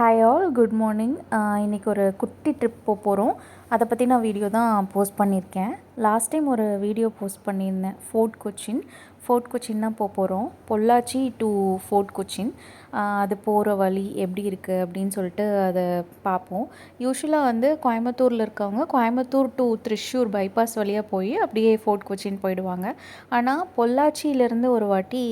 Hi all good morning இன்றைக்கி ஒரு குட்டி ட்ரிப் போக போகிறோம் அதை பற்றி நான் வீடியோ தான் போஸ்ட் பண்ணியிருக்கேன். லாஸ்ட் டைம் ஒரு வீடியோ போஸ்ட் பண்ணியிருந்தேன். ஃபோர்ட் கொச்சின் ஃபோர்ட் கொச்சின் தான் போக போகிறோம் பொள்ளாச்சி டு ஃபோர்ட் கொச்சின் அது போகிற வழி எப்படி இருக்குது அப்படின்னு சொல்லிட்டு அதை பார்ப்போம். யூஸ்வலாக வந்து கோயம்புத்தூரில் இருக்கவங்க கோயம்புத்தூர் டு த்ரிஷூர் பைபாஸ் வழியாக போய் அப்படியே ஃபோர்ட் கொச்சின் போயிடுவாங்க. ஆனால் பொள்ளாச்சியிலேருந்து ஒரு வாட்டி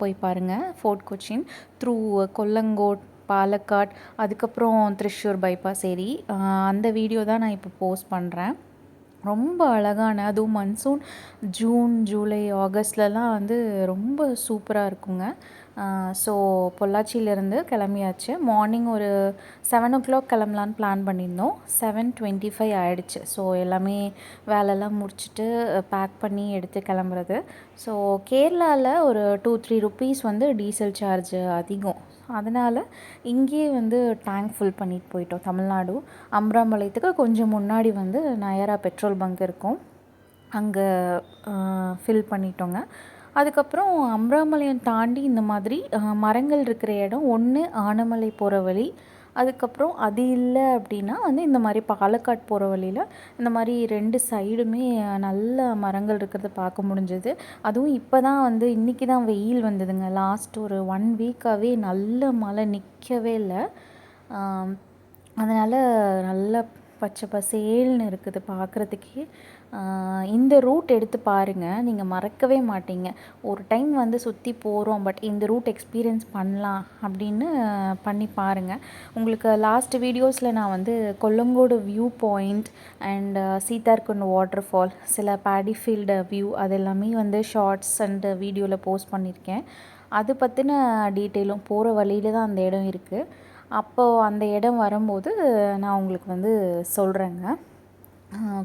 போய் பாருங்கள் ஃபோர்ட் கொச்சின் த்ரூ கொல்லங்கோட் பாலக்காட் அதுக்கப்புறம் த்ரிஷூர் பைபாஸ் ஏரி. அந்த வீடியோ தான் நான் இப்போ போஸ்ட் பண்ணுறேன் ரொம்ப அழகான அதுவும் மன்சூன் ஜூன் ஜூலை ஆகஸ்ட்லலாம் வந்து ரொம்ப சூப்பராக இருக்குங்க. ஸோ பொள்ளாச்சியிலேருந்து கிளம்பியாச்சு. மார்னிங் ஒரு செவன் ஓ கிளாக் கிளம்பலான்னு பிளான் பண்ணியிருந்தோம். செவன் டுவெண்ட்டி ஃபைவ் ஆகிடுச்சு ஸோ எல்லாமே வேலைலாம் முடிச்சுட்டு பேக் பண்ணி எடுத்து கிளம்புறது. ஸோ கேரளாவில் ஒரு டூ த்ரீ ருபீஸ் வந்து டீசல் சார்ஜ் அதிகம். அதனால் இங்கேயே வந்து டேங்க் ஃபுல் பண்ணிட்டு போயிட்டோம் தமிழ்நாடு. அம்ராம்பாளையத்துக்கு கொஞ்சம் முன்னாடி வந்து நயரா பெட்ரோல் பங்க் இருக்கும். அங்கே ஃபில் பண்ணிட்டோங்க. அதுக்கப்புறம் அம்ராமலையம் தாண்டி இந்த மாதிரி மரங்கள் இருக்கிற இடம். ஒன்று ஆனமலை போகிற வழி. அதுக்கப்புறம் அது இல்லை அப்படின்னா வந்து இந்த மாதிரி பாலக்காட் போகிற வழியில் இந்த மாதிரி ரெண்டு சைடுமே நல்ல மரங்கள் இருக்கிறத பார்க்க முடிஞ்சது. அதுவும் இப்போ தான் வந்து இன்றைக்கி தான் வெயில் வந்ததுங்க. லாஸ்ட் ஒரு ஒன் வீக்காகவே நல்ல மழை நிற்கவே இல்லை. அதனால் நல்ல பச்சை பசேல்னு இருக்குது பார்க்குறதுக்கே. இந்த ரூட் எடுத்து பாருங்கள் நீங்கள் மறக்கவே மாட்டீங்க. ஒரு டைம் வந்து சுற்றி போகிறோம் பட் இந்த ரூட் எக்ஸ்பீரியன்ஸ் பண்ணலாம் அப்படின்னு பண்ணி பாருங்கள் உங்களுக்கு லாஸ்ட் வீடியோஸில் நான் வந்து Kollengode view point and Seetharkund waterfall சில பேடி ஃபீல்டு வியூ அது எல்லாமே வந்து ஷார்ட்ஸ் அண்ட் வீடியோவில் போஸ்ட் பண்ணியிருக்கேன் அது பற்றின டீட்டெயிலும் போகிற வழியில தான் அந்த இடம் இருக்குது அப்போது அந்த இடம் வரும்போது நான் உங்களுக்கு வந்து சொல்கிறேங்க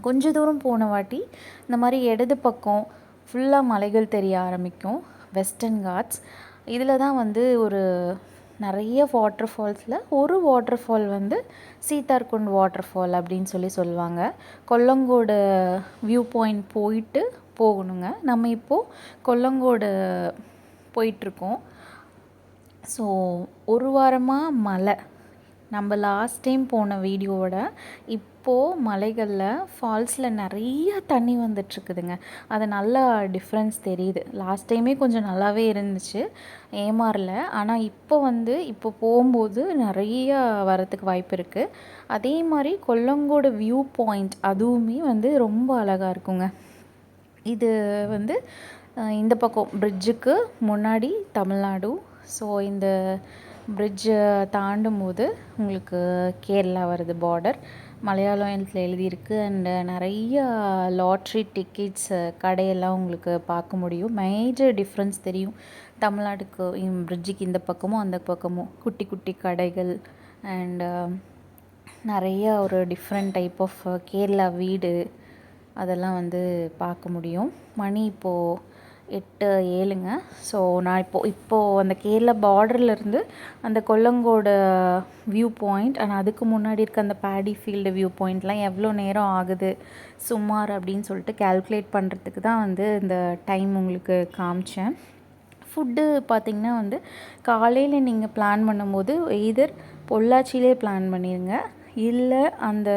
கொஞ்ச தூரம் போன வாட்டி இந்த மாதிரி இடது பக்கம் ஃபுல்லாக மலைகள் தெரிய ஆரம்பிக்கும். வெஸ்டர்ன் காட்ஸ் இதில் தான் வந்து ஒரு நிறைய வாட்டர் ஃபால்ஸில் ஒரு வாட்டர் ஃபால் வந்து சீதார்குண்ட் வாட்டர் ஃபால் அப்படின்னு சொல்லி சொல்லுவாங்க. கொல்லங்கோடு வியூ பாயிண்ட் போயிட்டு போகணுங்க. நம்ம இப்போது கொல்லங்கோடு போயிட்டுருக்கோம் ஸோ ஒரு வாரமாக மழை. நம்ம லாஸ்ட் டைம் போன வீடியோவோட இப்போது மலைகளில் ஃபால்ஸில் நிறைய தண்ணி வந்துட்டுருக்குதுங்க. அது நல்லா டிஃப்ரென்ஸ் தெரியுது. லாஸ்ட் டைமே கொஞ்சம் நல்லாவே இருந்துச்சு. ஏமாறல. ஆனால் இப்போ வந்து இப்போ போகும்போது நிறைய வரத்துக்கு வாய்ப்பு இருக்குது அதே மாதிரி கொல்லங்கோட வியூ பாயிண்ட் அதுவுமே வந்து ரொம்ப அழகாக இருக்குங்க. இது வந்து இந்த பக்கம் பிரிட்ஜுக்கு முன்னாடி தமிழ்நாடு. ஸோ இந்த பிரிட்ஜை தாண்டும் போது உங்களுக்கு கேரளா வருது பார்டர் மலையாளம் எழுத்தில் எழுதியிருக்கு அண்டு நிறைய லாட்ரி டிக்கெட்ஸ் கடையெல்லாம் உங்களுக்கு பார்க்க முடியும். மேஜர் டிஃப்ரென்ஸ் தெரியும். தமிழ்நாட்டுக்கு பிரிட்ஜுக்கு இந்த பக்கமும் அந்த பக்கமும் குட்டி குட்டி கடைகள். அண்டு நிறைய ஒரு டிஃப்ரெண்ட் டைப் ஆஃப் கேரளா வீடு. அதெல்லாம் வந்து பார்க்க முடியும். மணி இப்போது எட்டு ஏழுங்க. ஸோ நான் இப்போது இப்போது அந்த கேரளா பார்டர்லேருந்து அந்த கொல்லங்கோட வியூ பாயிண்ட் ஆனால் அதுக்கு முன்னாடி இருக்க அந்த பேடி ஃபீல்டு வியூ பாயிண்ட்லாம் எவ்வளோ நேரம் ஆகுது? சுமார் அப்படின்னு சொல்லிட்டு கால்குலேட் பண்ணுறதுக்கு தான் வந்து இந்த டைம் உங்களுக்கு காமிச்சேன். ஃபுட்டு பார்த்திங்கன்னா வந்து காலையில் நீங்கள் பிளான் பண்ணும்போது எய்தர் பொள்ளாச்சியிலே பிளான் பண்ணிடுங்க இல்லை அந்த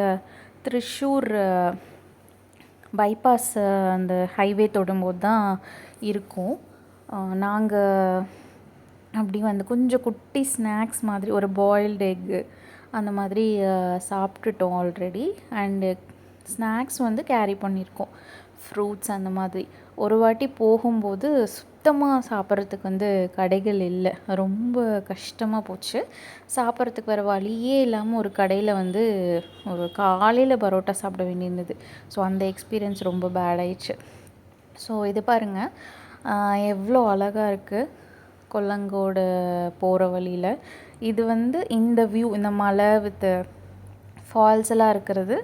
த்ரிஷூர் பைபாஸ் அந்த ஹைவே தொடும்போது தான் இருக்கும். நாங்கள் அப்படி வந்து கொஞ்சம் குட்டி ஸ்நாக்ஸ் மாதிரி ஒரு பாயில்டு எக்கு அந்த மாதிரி சாப்பிட்டுட்டோம் ஆல்ரெடி அண்டு ஸ்நாக்ஸ் வந்து கேரி பண்ணியிருக்கோம். ஃப்ரூட்ஸ் அந்த மாதிரி. ஒரு வாட்டி போகும்போது சுத்தமாக சாப்பிட்றதுக்கு வந்து கடைகள் இல்லை. ரொம்ப கஷ்டமாக போச்சு. சாப்பிட்றதுக்கு வேறு வழியே இல்லாமல் ஒரு கடையில் வந்து ஒரு காலையில் பரோட்டா சாப்பிட வேண்டியிருந்தது. ஸோ அந்த எக்ஸ்பீரியன்ஸ் ரொம்ப பேட் ஆயிடுச்சு. ஸோ இது பாருங்கள் எவ்வளோ அழகாக இருக்குது கொல்லங்கோடு போகிற வழியில். இது வந்து இந்த வியூ இந்த மலை வித் ஃபால்ஸ் எல்லாம் இருக்கிறது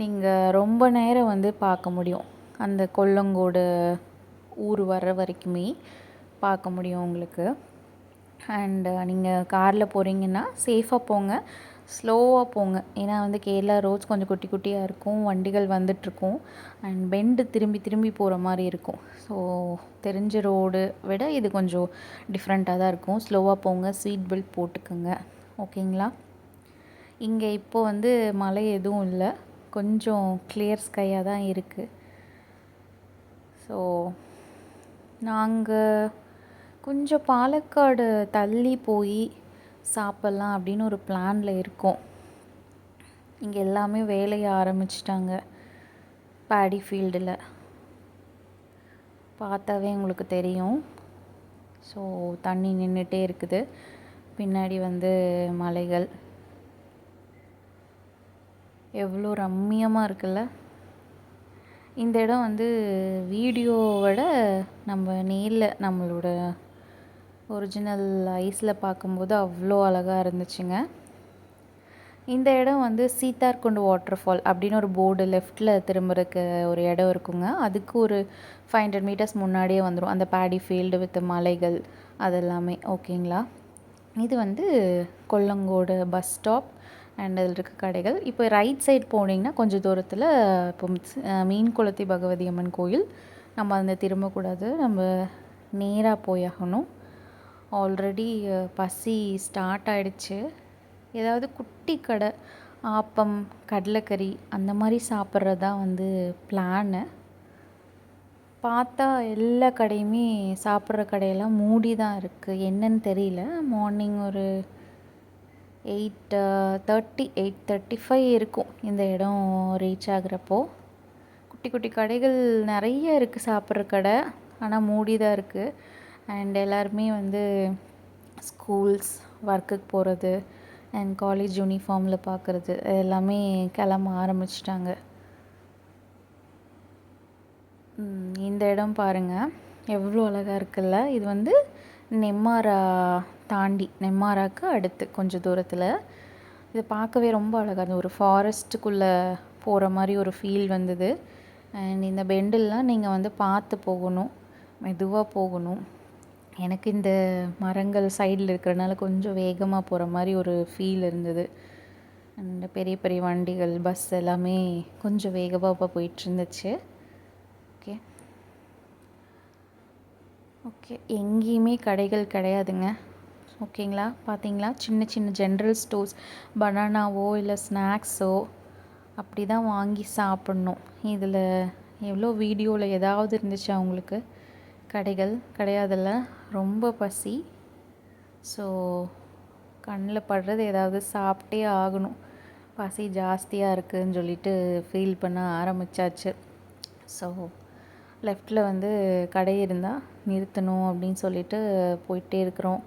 நீங்கள் ரொம்ப நேரம் வந்து பார்க்க முடியும். அந்த கொல்லங்கோடு ஊர் வர்ற வரைக்குமே பார்க்க முடியும் உங்களுக்கு. அண்டு நீங்கள் காரில் போகிறீங்கன்னா சேஃபாக போங்க. ஸ்லோவாக போங்க. ஏன்னா வந்து கேரளா ரோட்ஸ் கொஞ்சம் குட்டி குட்டியாக இருக்கும். வண்டிகள் வந்துட்டுருக்கும். அண்ட் பெண்டு திரும்பி திரும்பி போகிற மாதிரி இருக்கும். ஸோ தெரிஞ்ச ரோடு விட இது கொஞ்சம் டிஃப்ரெண்ட்டாக தான் இருக்கும். ஸ்லோவாக போங்க. சீட் பெல்ட் போட்டுக்கோங்க. ஓகேங்களா இங்கே இப்போ வந்து மழை எதுவும் இல்லை. கொஞ்சம் கிளியர் ஸ்கையாக தான் இருக்குது ஸோ நாங்கள் கொஞ்சம் பாலக்காடு தள்ளி போய் சாப்பிட்லாம் அப்படின்னு ஒரு பிளானில் இருக்கோம். இங்கே எல்லாமே வேலையை ஆரம்பிச்சிட்டாங்க. பேடி ஃபீல்டில். பார்த்தாவே உங்களுக்கு தெரியும். ஸோ தண்ணி நின்றுட்டே இருக்குது. பின்னாடி வந்து மலைகள். எவ்வளோ ரம்மியமாக இருக்குல்ல? இந்த இடம் வந்து வீடியோவோட நம்ம நேரில் நம்மளோட ஒரிஜினல் ஐஸில் பார்க்கும்போது அவ்வளோ அழகாக இருந்துச்சுங்க. இந்த இடம் வந்து சீத்தார்குண்டு வாட்டர் ஃபால் அப்படின்னு ஒரு போர்டு லெஃப்ட்டில் திரும்புறக்கு ஒரு இடம் இருக்குங்க. அதுக்கு ஒரு ஃபைவ் ஹண்ட்ரட் மீட்டர்ஸ் முன்னாடியே வந்துடும் அந்த பேடி ஃபீல்டு வித் மலைகள் அதெல்லாமே. ஓகேங்களா இது வந்து கொல்லங்கோடு பஸ் ஸ்டாப் அண்ட் அதில் இருக்க கடைகள். இப்போ ரைட் சைட் போனீங்கன்னா கொஞ்சம் தூரத்தில் இப்போ மீன் குளத்தி பகவதி அம்மன் கோயில். நம்ம அந்த திரும்பக்கூடாது. நம்ம நேராக போயாகணும் ஆல்ரெடி பசி ஸ்டார்ட் ஆகிடுச்சு ஏதாவது குட்டி கடை ஆப்பம் கடலைக்கறி அந்த மாதிரி சாப்பிட்றது தான் வந்து பிளானு. பார்த்தா எல்லா கடையுமே சாப்பிட்ற கடையெல்லாம் மூடி தான் இருக்குது என்னன்னு தெரியல. மார்னிங் ஒரு eight thirty eight thirty five இருக்கும் இந்த இடம் ரீச் ஆகிறப்போ. குட்டி குட்டி கடைகள் நிறைய இருக்குது சாப்பிட்ற கடை. ஆனால் மூடி தான் இருக்குது அண்ட் எல்லாருமே வந்து ஸ்கூல்ஸ் ஒர்க்குக்கு போகிறது அண்ட் காலேஜ் யூனிஃபார்மில் பார்க்குறது எல்லாமே கிளம்ப ஆரம்பிச்சிட்டாங்க. இந்த இடம் பாருங்கள் எவ்வளோ அழகாக இருக்குல்ல? இது வந்து நெம்மாரா தாண்டி நெம்மாராக்கு அடுத்து கொஞ்சம் தூரத்தில். இது பார்க்கவே ரொம்ப அழகாக இருந்தது. ஒரு ஃபாரஸ்ட்டுக்குள்ளே போகிற மாதிரி ஒரு ஃபீல் வந்தது. அண்ட் இந்த பெண்டெல்லாம் நீங்கள் வந்து பார்த்து போகணும் மெதுவாக போகணும். எனக்கு இந்த மரங்கள் சைடில் இருக்கிறனால கொஞ்சம் வேகமாக போகிற மாதிரி ஒரு ஃபீல் இருந்தது. அந்த பெரிய பெரிய வண்டிகள் பஸ் எல்லாமே கொஞ்சம் வேகமாக இப்போ போயிட்டுருந்துச்சு ஓகே ஓகே எங்கேயுமே கடைகள் கிடையாதுங்க. ஓகேங்களா பார்த்தீங்களா சின்ன சின்ன ஜென்ரல் ஸ்டோர்ஸ் பனானாவோ இல்லை ஸ்நாக்ஸோ அப்படி தான் வாங்கி சாப்பிட்ணும். இதில் எவ்வளோ வீடியோவில் ஏதாவது இருந்துச்சு அவங்களுக்கு கடைகள் கிடையாதுல்ல? ரொம்ப பசி. ஸோ கண்ணில் படுறது ஏதாவது சாப்பிட்டே ஆகணும். பசி ஜாஸ்தியாக இருக்குதுன்னு சொல்லிட்டு ஃபீல் பண்ண ஆரம்பித்தாச்சு ஸோ லெஃப்டில் வந்து கடை இருந்தால் நிறுத்தணும் அப்படின்னு சொல்லிட்டு போயிட்டே இருக்கிறோம்.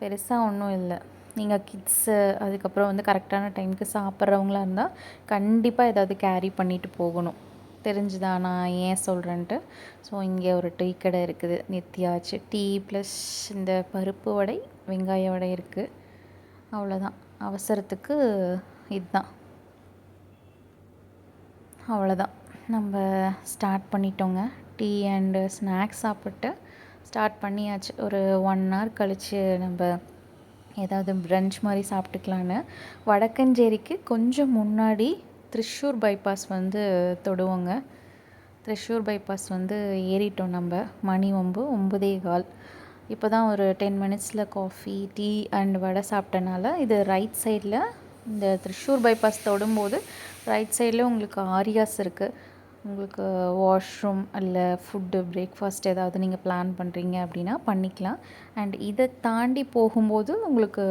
பெருசாக ஒன்றும் இல்லை. நீங்கள் கிட்ஸு அதுக்கப்புறம் வந்து கரெக்டான டைமுக்கு சாப்பிட்றவங்களா இருந்தால் கண்டிப்பாக ஏதாவது கேரி பண்ணிட்டு போகணும். தெரிஞ்சுதா நான் ஏன் சொல்கிறேன்ட்டு ஸோ இங்கே ஒரு டீ கடை இருக்குது. நித்யாச்சு டீ ப்ளஸ் இந்த பருப்பு வடை வெங்காய வடை இருக்குது அவ்வளோதான் அவசரத்துக்கு இதுதான். அவ்வளோதான் நம்ம ஸ்டார்ட் பண்ணிட்டோங்க. டீ அண்டு ஸ்நாக்ஸ் சாப்பிட்டு ஸ்டார்ட் பண்ணியாச்சு. ஒரு ஒன் ஹவர் கழித்து நம்ம ஏதாவது ப்ரன்ச் மாதிரி சாப்பிட்டுக்கலான்னு வடக்கஞ்சேரிக்கு கொஞ்சம் முன்னாடி த்ரிஷூர் பைபாஸ் வந்து தொடுவோங்க. த்ரிஷூர் பைபாஸ் வந்து ஏறிட்டோம் நம்ம. மணி ஒம்பு ஒம்பதே கால். இப்போ தான் ஒரு டென் மினிட்ஸில் காஃபி டீ அண்ட் வடை சாப்பிட்டனால இது ரைட் சைடில் இந்த த்ரிஷூர் பைபாஸ் தொடும்போது ரைட் சைடில் உங்களுக்கு ஆரியாஸ் இருக்குது உங்களுக்கு வாஷ்ரூம் இல்லை ஃபுட்டு பிரேக்ஃபாஸ்ட் ஏதாவது நீங்கள் பிளான் பண்ணுறீங்க அப்படின்னா பண்ணிக்கலாம். அண்ட் இதை தாண்டி போகும்போது உங்களுக்கு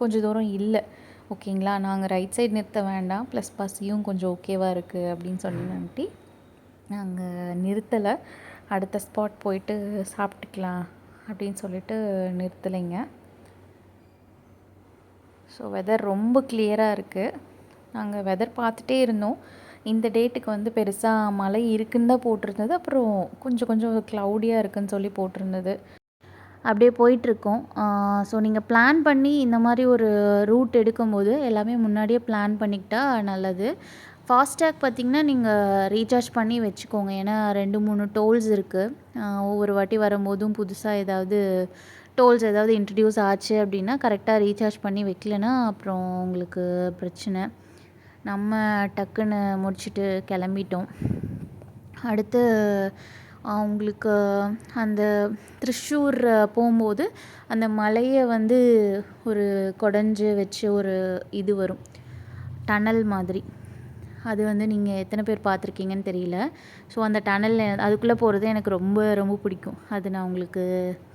கொஞ்சம் தூரம் இல்லை. ஓகேங்களா? நாங்கள் ரைட் சைடு நிறுத்த வேண்டாம். ப்ளஸ் பஸ்ஸியும் கொஞ்சம் ஓகேவாக இருக்குது அப்படின்னு சொன்னான்ட்டி நாங்கள் நிறுத்தலை. அடுத்த ஸ்பாட் போயிட்டு சாப்பிட்டுக்கலாம் அப்படின்னு சொல்லிட்டு நிறுத்தலைங்க. ஸோ வெதர் ரொம்ப கிளியராக இருக்குது நாங்கள் வெதர் பார்த்துட்டே இருந்தோம். இந்த டேட்டுக்கு வந்து பெருசாக மழை இருக்குன்னு தான் போட்டிருந்தது. அப்புறம் கொஞ்சம் கொஞ்சம் க்ளவுடியாக இருக்குதுன்னு சொல்லி போட்டிருந்தது. அப்படியே போயிட்டுருக்கோம். ஸோ நீங்கள் பிளான் பண்ணி இந்த மாதிரி ஒரு ரூட் எடுக்கும்போது எல்லாமே முன்னாடியே பிளான் பண்ணிக்கிட்டா நல்லது. ஃபாஸ்டேக் பார்த்திங்கன்னா நீங்கள் ரீசார்ஜ் பண்ணி வச்சுக்கோங்க. ஏன்னா ரெண்டு மூணு டோல்ஸ் இருக்குது ஒவ்வொரு வாட்டி வரும்போதும் புதுசாக ஏதாவது டோல்ஸ் ஏதாவது இன்ட்ரடியூஸ் ஆச்சு அப்படின்னா கரெக்டாக ரீசார்ஜ் பண்ணி வைக்கலன்னா அப்புறம் உங்களுக்கு பிரச்சனை. நம்ம டக்குன்னு முடிச்சுட்டு கிளம்பிட்டோம். அடுத்து அவங்களுக்கு அந்த திருச்சூர் போகும்போது அந்த மலையை வந்து ஒரு குடஞ்சி வச்சு ஒரு இது வரும். டனல் மாதிரி. அது வந்து நீங்கள் எத்தனை பேர் பார்த்துருக்கீங்கன்னு தெரியல. ஸோ அந்த டனல் அதுக்குள்ளே போகிறது எனக்கு ரொம்ப ரொம்ப பிடிக்கும். அது நான் உங்களுக்கு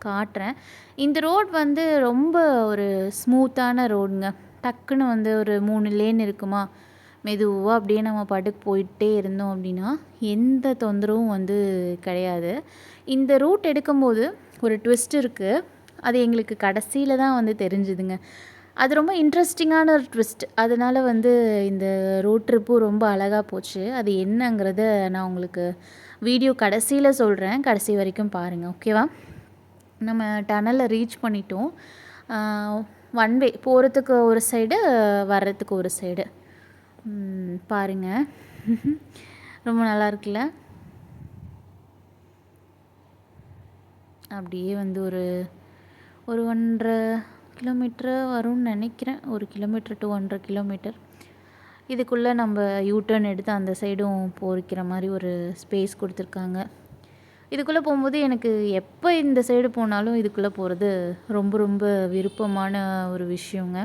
காட்டுறேன். இந்த ரோட் வந்து ரொம்ப ஒரு ஸ்மூத்தான ரோடுங்க. டக்குன்னு வந்து ஒரு மூணு லேன் இருக்குமா? மெதுவாக அப்படியே நம்ம பாட்டுக்கு போயிட்டே இருந்தோம் அப்படின்னா எந்த தொந்தரவும் வந்து கிடையாது. இந்த ரூட் எடுக்கும்போது ஒரு ட்விஸ்ட் இருக்குது அது எங்களுக்கு கடைசியில் தான் வந்து தெரிஞ்சுதுங்க. அது ரொம்ப இன்ட்ரெஸ்டிங்கான ஒரு ட்விஸ்ட். அதனால் வந்து இந்த ரோட் ட்ரிப்பும் ரொம்ப அழகாக போச்சு. அது என்னங்கிறத நான் உங்களுக்கு வீடியோ கடைசியில் சொல்கிறேன் கடைசி வரைக்கும் பாருங்கள் ஓகேவா? நம்ம டனலை ரீச் பண்ணிட்டோம். ஒன் வே போகிறதுக்கு ஒரு சைடு வர்றதுக்கு ஒரு சைடு பாருங்கள் ரொம்ப நல்லா இருக்குல்ல? அப்படியே வந்து ஒரு ஒரு ஒன்றரை கிலோமீட்ரு வரும்னு நினைக்கிறேன். ஒரு கிலோமீட்டர் டூ ஒன்றரை கிலோமீட்டர். இதுக்குள்ளே நம்ம யூட்டர்ன் எடுத்து அந்த சைடும் போரிக்கிற மாதிரி ஒரு ஸ்பேஸ் கொடுத்துருக்காங்க. இதுக்குள்ளே போகும்போது எனக்கு எப்போ இந்த சைடு போனாலும் இதுக்குள்ளே போகிறது ரொம்ப ரொம்ப விருப்பமான ஒரு விஷயங்க.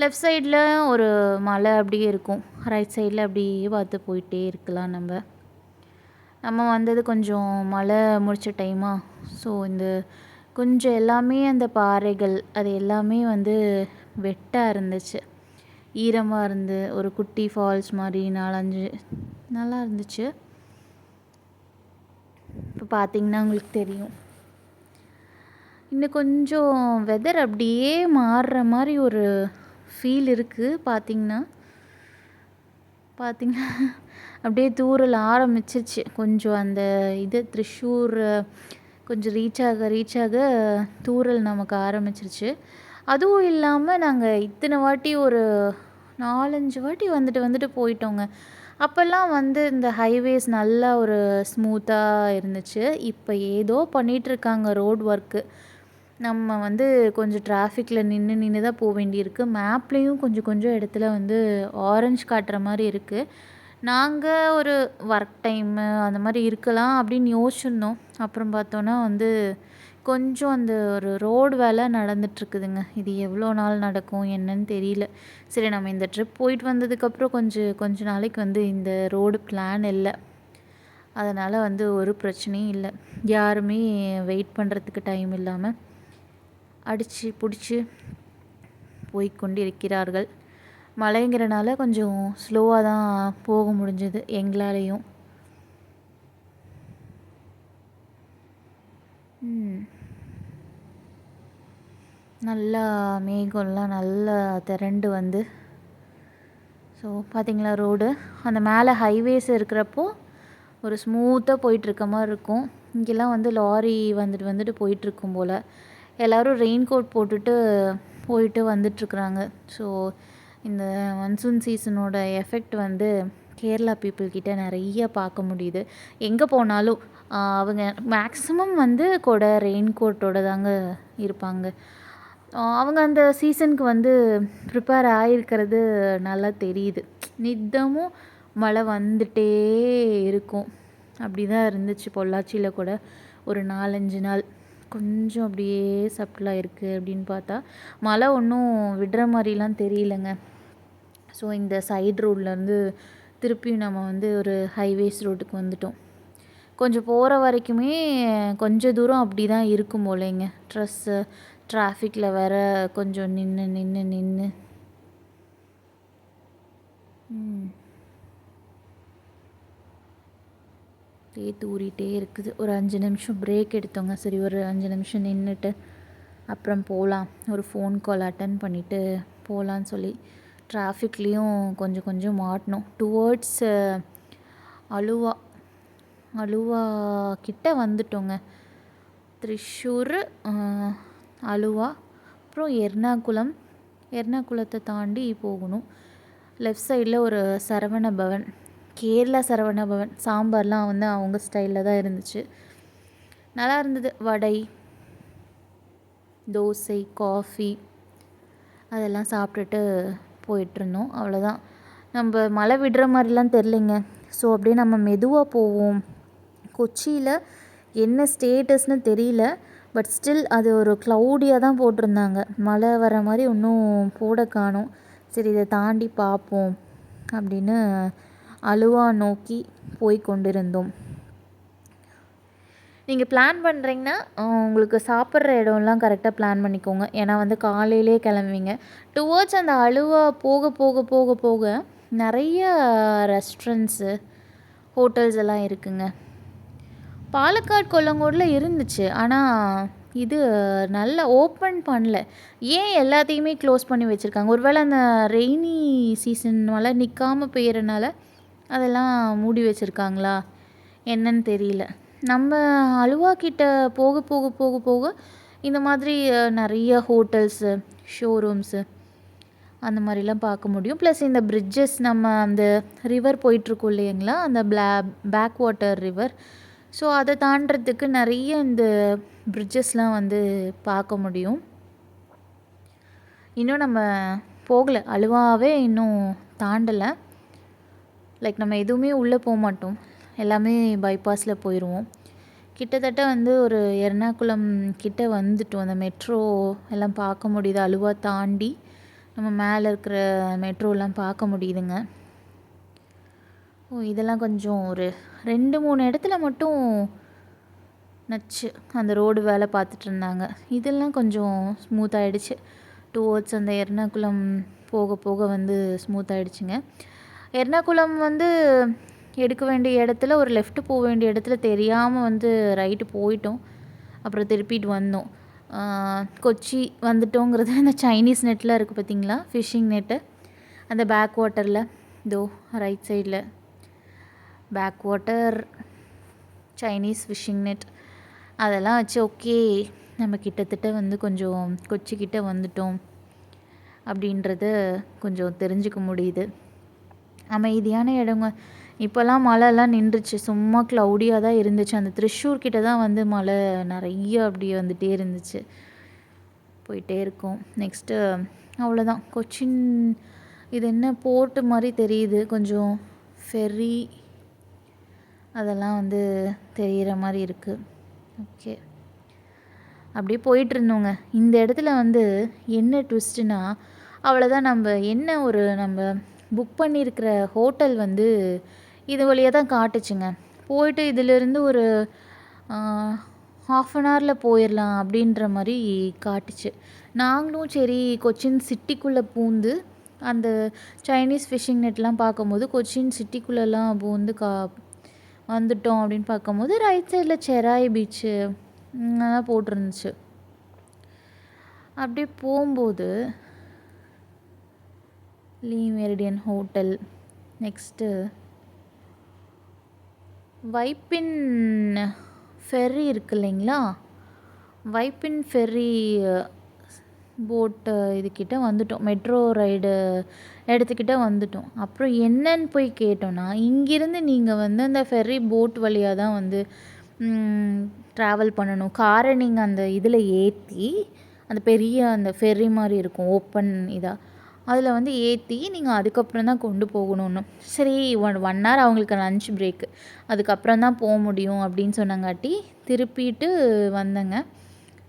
லெஃப்ட் சைடில் ஒரு மலை அப்படியே இருக்கும். ரைட் சைடில் அப்படியே பார்த்து போயிட்டே இருக்கலாம் நம்ம. நம்ம வந்தது கொஞ்சம் மழை முடிச்ச டைமா ஸோ இந்த கொஞ்சம் எல்லாமே அந்த பாறைகள் அது எல்லாமே வந்து வெட்டாக இருந்துச்சு. ஈரமாக இருந்து ஒரு குட்டி ஃபால்ஸ் மாதிரி நாலஞ்சு நல்லா இருந்துச்சு. இப்போ பார்த்தீங்கன்னா உங்களுக்கு தெரியும். இன்னும் கொஞ்சம் வெதர் அப்படியே மாறுற மாதிரி ஒரு ஃபீல் இருக்குது பார்த்திங்கன்னா பார்த்திங்கன்னா அப்படியே தூரல் ஆரம்பிச்சிருச்சு. கொஞ்சம் அந்த இது த்ரிஷூர் கொஞ்சம் ரீச் ஆக ரீச் ஆக தூரல் நமக்கு ஆரம்பிச்சிருச்சு. அதுவும் இல்லாமல் நாங்கள் இத்தனை வாட்டி ஒரு நாலஞ்சு வாட்டி வந்துட்டு வந்துட்டு போயிட்டோங்க. அப்போல்லாம் வந்து இந்த ஹைவேஸ் நல்லா ஒரு ஸ்மூத்தாக இருந்துச்சு. இப்போ ஏதோ பண்ணிகிட்ருக்காங்க ரோட் ஒர்க்கு நம்ம வந்து கொஞ்சம் டிராஃபிக்கில் நின்று நின்று தான் போக வேண்டியிருக்கு. மேப்லேயும் கொஞ்சம் கொஞ்சம் இடத்துல வந்து ஆரஞ்ச் காட்டுற மாதிரி இருக்குது நாங்கள் ஒரு ஒர்க் டைமு அந்த மாதிரி இருக்கலாம் அப்படின்னு யோசிச்சிருந்தோம். அப்புறம் பார்த்தோன்னா வந்து கொஞ்சம் அந்த ஒரு ரோடு வேலை நடந்துகிட்ருக்குதுங்க இது எவ்வளோ நாள் நடக்கும் என்னன்னு தெரியல. சரி நம்ம இந்த ட்ரிப் போயிட்டு வந்ததுக்கப்புறம் கொஞ்சம் கொஞ்ச நாளைக்கு வந்து இந்த ரோடு பிளான் இல்லை. அதனால் வந்து ஒரு பிரச்சனையும் இல்லை. யாருமே வெயிட் பண்ணுறதுக்கு டைம் இல்லாமல் அடித்து பிடிச்சி போய்க்கொண்டு இருக்கிறார்கள் மழைங்கிறனால கொஞ்சம் ஸ்லோவாக தான் போக முடிஞ்சது எங்களாலேயும். நல்லா மேகம்லாம் நல்லா திரண்டு வந்து. ஸோ பார்த்திங்களா ரோடு அந்த மேலே ஹைவேஸ் இருக்கிறப்போ ஒரு ஸ்மூத்தாக போயிட்டுருக்க மாதிரி இருக்கும். இங்கெல்லாம் வந்து லாரி வந்துட்டு வந்துட்டு போயிட்டுருக்கும் போல். எல்லோரும் ரெயின் கோட் போட்டுட்டு போயிட்டு வந்துட்டுருக்குறாங்க. ஸோ இந்த மன்சூன் சீசனோட எஃபெக்ட் வந்து கேரளா பீப்புள்கிட்ட நிறைய பார்க்க முடியுது. எங்கே போனாலும் அவங்க மேக்ஸிமம் வந்து கூட ரெயின் கோட்டோட தாங்க இருப்பாங்க. அவங்க அந்த சீசனுக்கு வந்து ப்ரிப்பேர் ஆகிருக்கிறது நல்லா தெரியுது. நித்தமும் மழை வந்துட்டே இருக்கும். அப்படி தான் இருந்துச்சு பொள்ளாச்சியில் கூட ஒரு நாலஞ்சு நாள். கொஞ்சம் அப்படியே சப்டிலாக இருக்குது அப்படின்னு பார்த்தா மழை ஒன்றும் விடுற மாதிரிலாம் தெரியலங்க. ஸோ இந்த சைடு ரோட்லேருந்து திருப்பியும் நம்ம வந்து ஒரு ஹைவேஸ் ரோட்டுக்கு வந்துட்டோம். கொஞ்சம் போகிற வரைக்குமே கொஞ்சம் தூரம் அப்படி தான் இருக்கும் போலேங்க. ட்ரெஸ்ஸு டிராஃபிக்கில் வேற கொஞ்சம் நின்று நின்று நின்று அப்படியே ஊறிட்டே இருக்குது. ஒரு அஞ்சு நிமிஷம் பிரேக் எடுத்தோங்க. சரி ஒரு அஞ்சு நிமிஷம் நின்றுட்டு அப்புறம் போகலாம் ஒரு ஃபோன் கால் அட்டன் பண்ணிவிட்டு போகலான்னு சொல்லி டிராஃபிக்லேயும் கொஞ்சம் கொஞ்சம் மாட்டினோம். டுவர்ட்ஸ் அலுவா அலுவா கிட்ட வந்துட்டோங்க. த்ரிஷூர் அலுவா அப்புறம் எர்ணாகுளம் எர்ணாகுளத்தை தாண்டி போகணும். லெஃப்ட் சைடில் ஒரு சரவண பவன் கேரளா சரவண பவன் சாம்பார்லாம் வந்து அவங்க ஸ்டைலில் தான் இருந்துச்சு. நல்லா இருந்தது. வடை தோசை காஃபி அதெல்லாம் சாப்பிட்டுட்டு போயிட்டுருந்தோம். அவ்வளோதான் நம்ம மழை விடுற மாதிரிலாம் தெரிலிங்க ஸோ அப்படியே நம்ம மெதுவாக போவோம். கொச்சியில் என்ன ஸ்டேட்டஸ்னு தெரியல. பட் ஸ்டில் அது ஒரு க்ளவுடியாக தான் போட்டிருந்தாங்க. மழை வர மாதிரி ஒன்றும் போட காணும். சரி இதை தாண்டி பார்ப்போம் அப்படின்னு அலுவா நோக்கி போய் கொண்டிருந்தோம். நீங்கள் பிளான் பண்ணுறீங்கன்னா உங்களுக்கு சாப்பிட்ற இடம்லாம் கரெக்டாக பிளான் பண்ணிக்கோங்க. ஏன்னா வந்து காலையிலே கிளம்புவீங்க. டுவோர்ட்ஸ் அந்த அலுவா போக போக போக போக நிறைய ரெஸ்டாரண்ட்ஸு ஹோட்டல்ஸ் எல்லாம் இருக்குங்க. பாலக்காடு கொல்லங்கோடில் இருந்துச்சு. ஆனால் இது நல்லா ஓப்பன் பண்ணல. ஏன் எல்லாத்தையுமே க்ளோஸ் பண்ணி வச்சுருக்காங்க? ஒருவேளை அந்த ரெய்னி சீசன்னால நிற்காம போயிறனால அதெல்லாம் மூடி வச்சுருக்காங்களா? என்னன்னு தெரியல. நம்ம அலுவா கிட்ட போக போக போக போக இந்த மாதிரி நிறைய ஹோட்டல்ஸு ஷோரூம்ஸு அந்த மாதிரிலாம் பார்க்க முடியும். ப்ளஸ் இந்த பிரிட்ஜஸ் நம்ம அந்த ரிவர் போயிட்டுருக்கோம் இல்லைங்களா? அந்த பிளா பேக் வாட்டர் ரிவர் ஸோ அதை தாண்டறதுக்கு நிறைய இந்த பிரிட்ஜஸ்லாம் வந்து பார்க்க முடியும். இன்னும் நம்ம போகலை. அழுவாவே இன்னும் தாண்டலை. லைக் நம்ம எதுவுமே உள்ளே போக மாட்டோம். எல்லாமே பைபாஸில் போயிடுவோம். கிட்டத்தட்ட வந்து ஒரு எர்ணாகுளம் கிட்டே வந்துட்டோம். அந்த மெட்ரோ எல்லாம் பார்க்க முடியுது. அழுவா தாண்டி நம்ம மேலே இருக்கிற மெட்ரோலாம் பார்க்க முடியுதுங்க. ஓ இதெல்லாம் கொஞ்சம் ஒரு ரெண்டு மூணு இடத்துல மட்டும் நச்சு அந்த ரோடு வேலை பார்த்துட்டு இருந்தாங்க. இதெல்லாம் கொஞ்சம் ஸ்மூத் ஆகிடுச்சு டுவோர்ட்ஸ் அந்த எர்ணாகுளம் போக போக வந்து ஸ்மூத் ஆகிடுச்சுங்க எர்ணாகுளம் வந்து எடுக்க வேண்டிய இடத்துல ஒரு லெஃப்ட் போக வேண்டிய இடத்துல தெரியாமல் வந்து ரைட்டு போயிட்டோம். அப்புறம் திருப்பிட்டு வந்தோம். கொச்சி வந்துட்டோங்கிறது அந்த சைனீஸ் நெட்டில் இருக்குது பார்த்தீங்களா ஃபிஷ்ஷிங் நெட்டு அந்த பேக் வாட்டரில் இதோ ரைட் சைடில் backwater Chinese fishing net அதெல்லாம் வச்சு ஓகே நம்ம கிட்டத்தட்ட வந்து கொஞ்சம் கொச்சிக்கிட்ட வந்துட்டோம். அப்படின்றத கொஞ்சம் தெரிஞ்சுக்க முடியுது. அமைதியான இடங்க. இப்போல்லாம் மழைலாம் நின்றுச்சு. சும்மா க்ளவுடியாக தான் இருந்துச்சு. அந்த திருஷூர் கிட்ட தான் வந்து மழை நிறைய அப்படியே வந்துகிட்டே இருந்துச்சு. போயிட்டே இருக்கும். நெக்ஸ்ட்டு அவ்வளோதான். கொச்சின் இது என்ன போர்ட்டு மாதிரி தெரியுது. கொஞ்சம் ஃபெர்ரி அதெல்லாம் வந்து தெரிகிற மாதிரி இருக்குது ஓகே அப்படியே போயிட்டுருந்தோங்க இந்த இடத்துல வந்து என்ன ட்விஸ்ட்டுனா அவ்வளோதான். நம்ம என்ன ஒரு நம்ம புக் பண்ணியிருக்கிற ஹோட்டல் வந்து இது வழியாக தான் காட்டுச்சுங்க. போயிட்டு இதிலிருந்து ஒரு ஹாஃப் அன் ஹவரில் போயிடலாம் அப்படின்ற மாதிரி காட்டுச்சு. நாங்களும் சரி கொச்சின் சிட்டிக்குள்ளே பூந்து அந்த சைனீஸ் ஃபிஷ்ஷிங் நெட்லாம் பார்க்கும்போது கொச்சின் சிட்டிக்குள்ளெல்லாம் பூந்து கா வந்துட்டோம் அப்படின்னு பார்க்கும்போது ரைட் சைடில் செராய் பீச்சு போட்டிருந்துச்சு. அப்படியே போகும்போது Le Meridien hotel next Vypin ferry இருக்கு இல்லைங்களா? வைப்பின் ஃபெர்ரி போட்டு இதுக்கிட்ட வந்துட்டோம். மெட்ரோ ரைடு இடத்துக்கிட்ட வந்துட்டோம். அப்புறம் என்னன்னு போய் கேட்டோன்னா இங்கிருந்து நீங்கள் வந்து அந்த ஃபெர்ரி போட் வழியாக தான் வந்து ட்ராவல் பண்ணணும். காரை நீங்கள் அந்த இதில் ஏற்றி அந்த பெரிய அந்த ஃபெர்ரி மாதிரி இருக்கும் ஓப்பன் இதாக அதில் வந்து ஏற்றி நீங்கள் அதுக்கப்புறம் தான் கொண்டு போகணும்னு. சரி ஒன் ஒன் ஹவர் அவங்களுக்கு லன்ச் பிரேக்கு அதுக்கப்புறம் தான் போக முடியும் அப்படின்னு சொன்னங்காட்டி திருப்பிட்டு வந்தேங்க.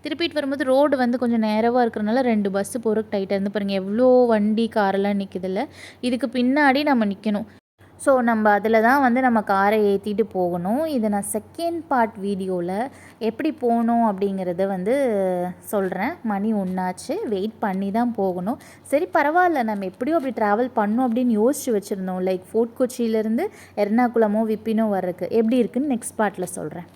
திருப்பிட்டு வரும்போது ரோடு வந்து கொஞ்சம் நேரவாக இருக்கிறனால ரெண்டு பஸ்ஸு போகிறக்கு டைட்டாக இருந்து பாருங்கள் எவ்வளோ வண்டி காரெல்லாம் நிற்கிதில்ல இதுக்கு பின்னாடி நம்ம நிற்கணும் ஸோ நம்ம அதில் தான் வந்து நம்ம காரை ஏற்றிட்டு போகணும். இதை நான் செகண்ட் பார்ட் வீடியோவில் எப்படி போகணும் அப்படிங்கிறத வந்து சொல்கிறேன் மணி ஒன்றாச்சு வெயிட் பண்ணி தான் போகணும். சரி பரவாயில்ல. நம்ம எப்படியோ அப்படி ட்ராவல் பண்ணோம் அப்படின்னு யோசிச்சு வச்சுருந்தோம். லைக் ஃபோர்ட் கொச்சியிலேருந்து எர்ணாகுளமோ விப்பினோ வர்றதுக்கு. எப்படி இருக்குன்னு நெக்ஸ்ட் பார்ட்டில் சொல்கிறேன்